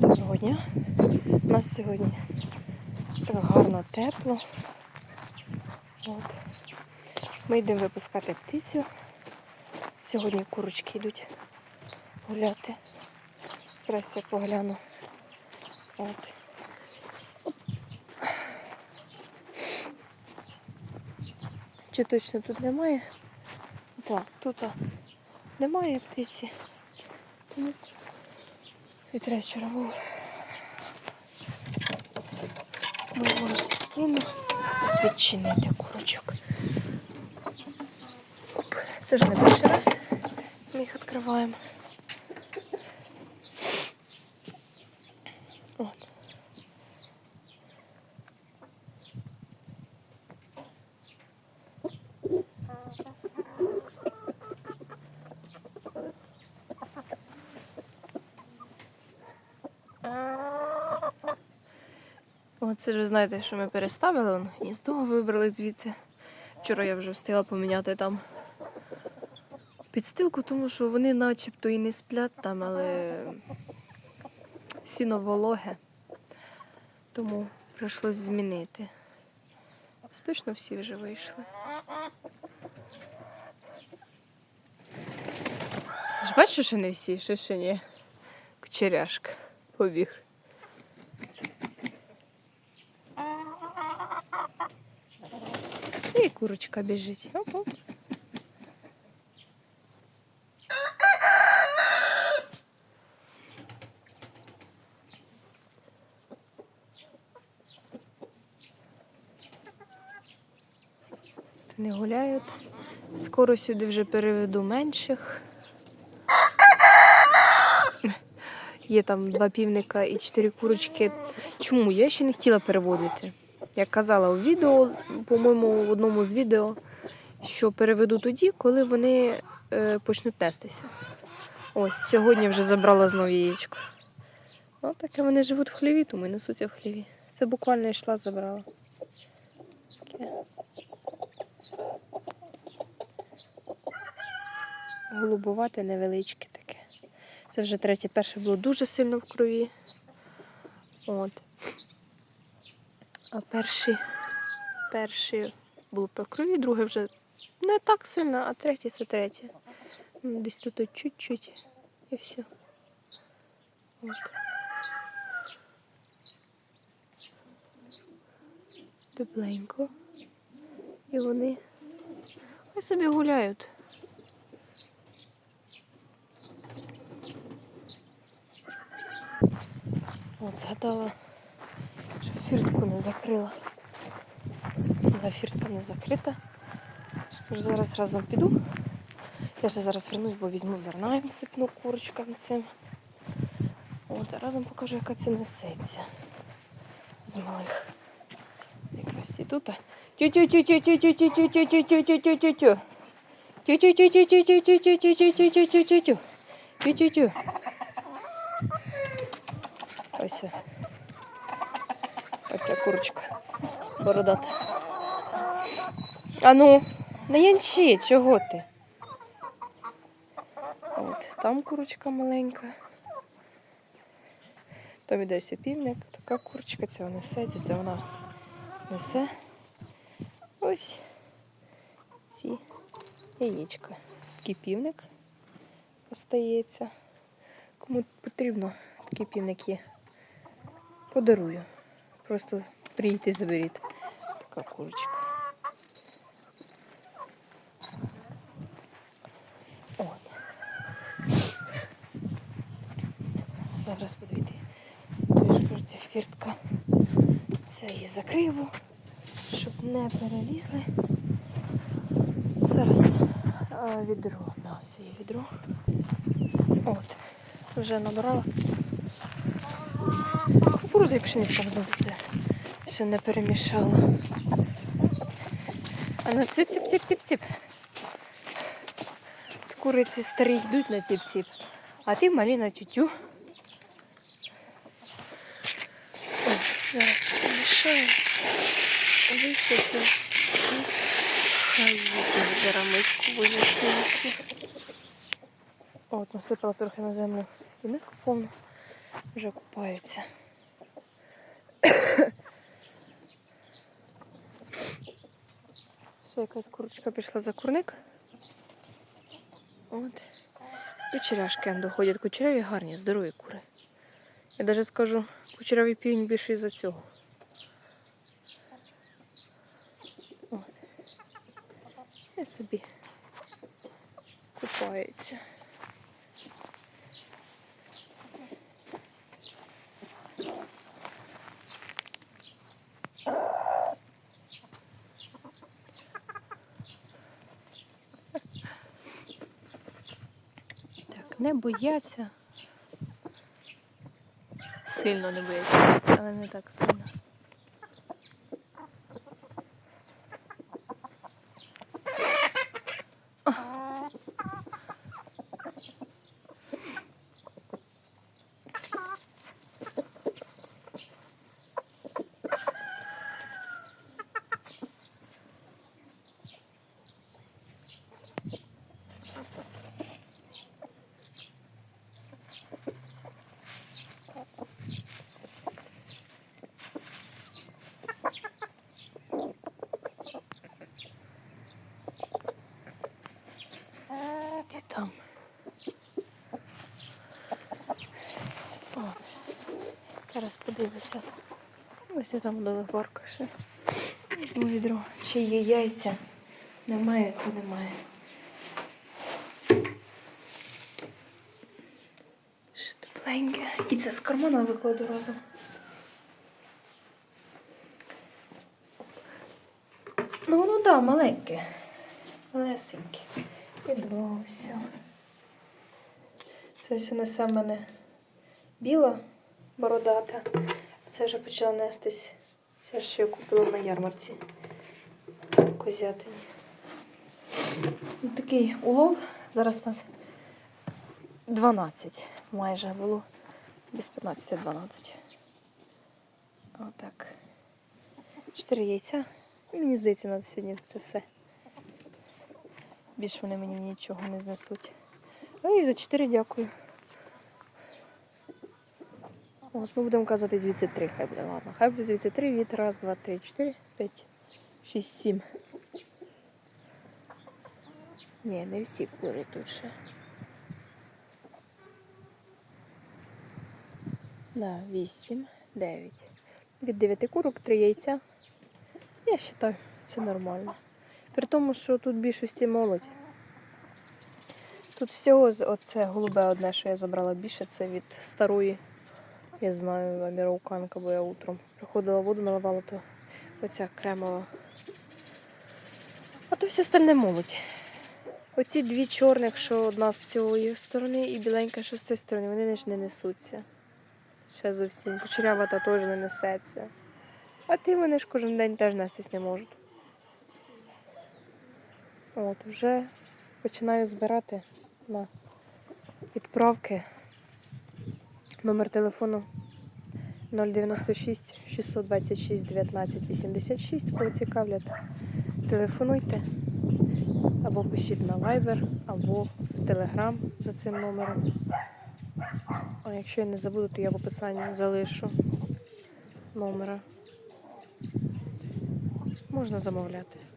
Доброго дня. У нас сьогодні так гарно тепло. От. Ми йдемо випускати птицю. Сьогодні курочки йдуть гуляти. Зараз я погляну. От. Чи точно тут немає? Так, тут немає птиці. Тому вітрець вчора був. Можемо спокійно відчинити курочок. Оп, це ж не перший раз. Ми їх відкриваємо. Оце ж ви знаєте, що ми переставили он, гніздо вибрали звідси. Вчора я вже встигла поміняти там підстилку, тому що вони начебто і не сплять там, але сіно вологе. Тому прийшлось змінити. Це точно всі вже вийшли. Бачиш, що не всі, що ще ні. Кучеряшка побіг. Курочка біжить. Оп-оп. Не гуляють. Скоро сюди вже переведу менших. Є там два півника і чотири курочки. Чому? Я ще не хотіла переводити. Як казала у відео, по-моєму, в одному з відео, що переведу тоді, коли вони е, почнуть нестися. Ось, сьогодні вже забрала знову яєчко. Ось таке вони живуть в хліві, тому і несуться в хліві. Це буквально йшла, забрала. Таке. Голубувате невеличке таке. Це вже третє. Перше було дуже сильно в крові. От. А перший, перший було по крові, друге вже не так сильно, а третє це третє. Десь тут чуть-чуть і все. От. Тепленько. І вони хай собі гуляють. От згадала, закрила. Да, не закрита. Скажу, зараз разом піду. Я ще зараз вернусь, бо візьму зерна їм сипну курочкам цим. От, а разом покажу, яка це несеться з малих. Якраз і тут. Тю-тю-тю-тю-тю-тю-тю-тю-тю-тю-тю-тю-тю-тю. Тю-тю-тю-тю-тю-тю-тю-тю-тю-тю-тю. Тю-тю-тю. Ось. Оця курочка бородата. А ну, не янчи, чого ти? От, там курочка маленька. Там іде ось півник, така курочка, вона несеться, це вона несе. Ось ці яєчка. Такий півник остається. Кому потрібно, такий півник є. Подарую. Просто приїдьте, заберіть. Така курочка. Зараз буду йти. Стоїш, кажу, це фіртка. Це її закрию, щоб не перелізли. Зараз а, відро. На, ось є відро. От. Вже набрала. Кукурузи і пшениць там знизу це ще не перемішала. А на цю ціп-ціп-ціп-ціп. Куриці старі йдуть на ціп-ціп, а ти малі на тютю. Зараз перемішаю, висиплю. Хай їдять зараз миску. От, насипала трохи на землю і миску повну. Вже купаються. Ще якась курочка пішла за курник. От. Кучеряшки он доходять. Кучеряві гарні, здорові кури. Я навіть скажу, кучерявий півень більше із-за цього. От. І собі купається. Не бояться. Сильно не бояться, але не так сильно. Там? О, зараз подивлюся. Ось я там до парка ще. Візьму відро. Ще є яйця. Немає, то немає. Ще тепленьке. І це з кармана викладу разом. Ну, воно так, да, маленьке. Малесеньке. І два все. Це все несе в мене біла бородата. Це вже почала нестись. Це що я купила на ярмарці. Козятині. Ось такий улов. Зараз нас 12 майже було. Без 15-12. Отак. Чотири яйця. Мені здається, на сьогодні це все. Більше вони мені нічого не знесуть. Ну і за 4 дякую. От, ми будемо казати звідси 3, хай буде. Ладно, хай буде звідси 3 від раз, два, три, чотири, п'ять, шість, сім. Ні, не всі кури тут ще. Да, 8, 9. Від 9 курок 3 яйця. Я вважаю, це нормально. При тому, що тут більшості молодь. Тут з цього оце голубе одне, що я забрала більше, це від старої. Я знаю, амірауканка, бо я утром приходила воду, наливала, то оця кремова. А то все остальне молодь. Оці дві чорних, що одна з цієї сторони, і біленька, що з цієї сторони, вони ж не несуться. Ще зовсім. Кучерява та теж не несеться. А ті вони ж кожен день теж нестись не можуть. От, вже починаю збирати на відправки. Номер телефону 096 626 19 86. Кого цікавлять, телефонуйте або пишіть на Viber, або в Telegram за цим номером. А якщо я не забуду, то я в описанні залишу номера. Можна замовляти.